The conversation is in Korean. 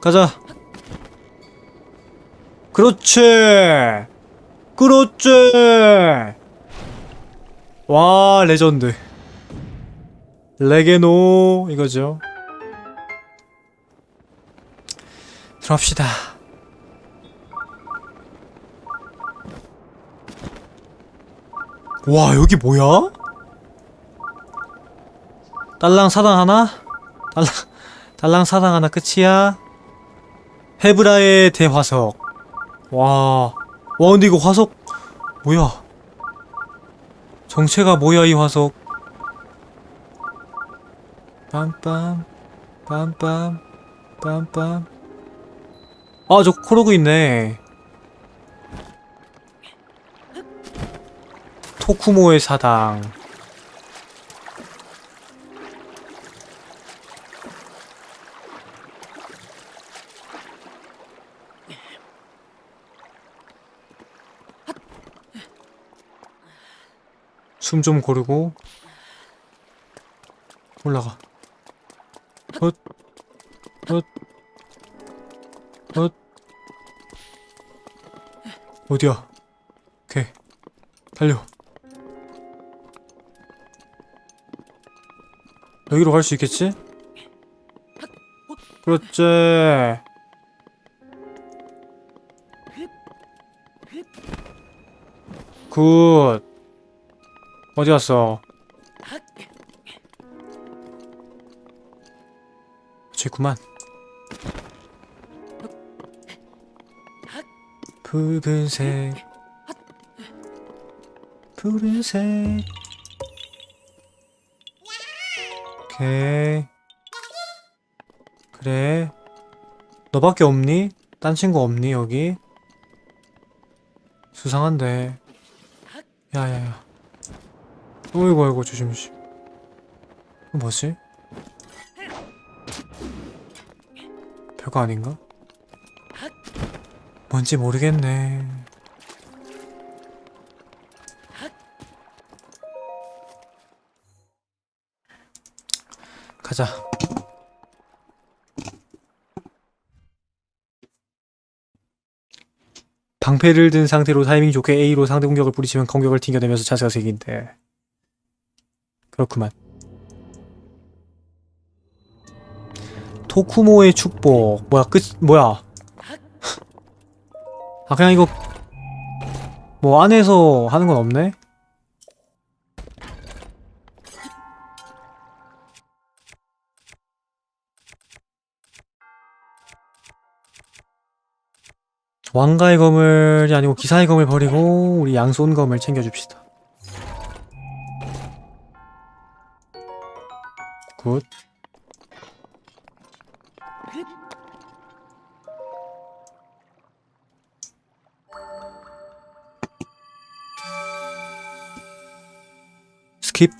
가자. 그렇지. 그렇지. 와, 레전드. 레게노 이거죠. 들어갑시다. 와, 여기 뭐야? 딸랑 사당 하나? 딸랑 달랑 사당 하나 끝이야. 헤브라의 대화석. 와, 와 근데 이거 화석 뭐야? 정체가 뭐야 이 화석? 빰빰 빰빰 빰빰. 아 저 코로그 있네. 토쿠모의 사당. 숨 좀 고르고 올라가. 헛, 헛, 헛. 어디야? 오케이. 달려. 여기로 갈 수 있겠지? 그렇지. 굿. 어디 갔어? 저구만. 붉은색. 푸른색. 오케이. 그래. 너밖에 없니? 딴 친구 없니 여기? 수상한데. 야야야 어이구 어이구 조심 조심 이거 뭐지? 별거 아닌가? 뭔지 모르겠네 가자 방패를 든 상태로 타이밍 좋게 A로 상대 공격을 부딪히면 공격을 튕겨내면서 자세가 색인데 그렇구만. 토쿠모의 축복. 뭐야 끝 뭐야? 아 그냥 이거 뭐 안에서 하는 건 없네? 왕가의 검을이 아니고 기사의 검을 버리고 우리 양손 검을 챙겨줍시다 굿 스킵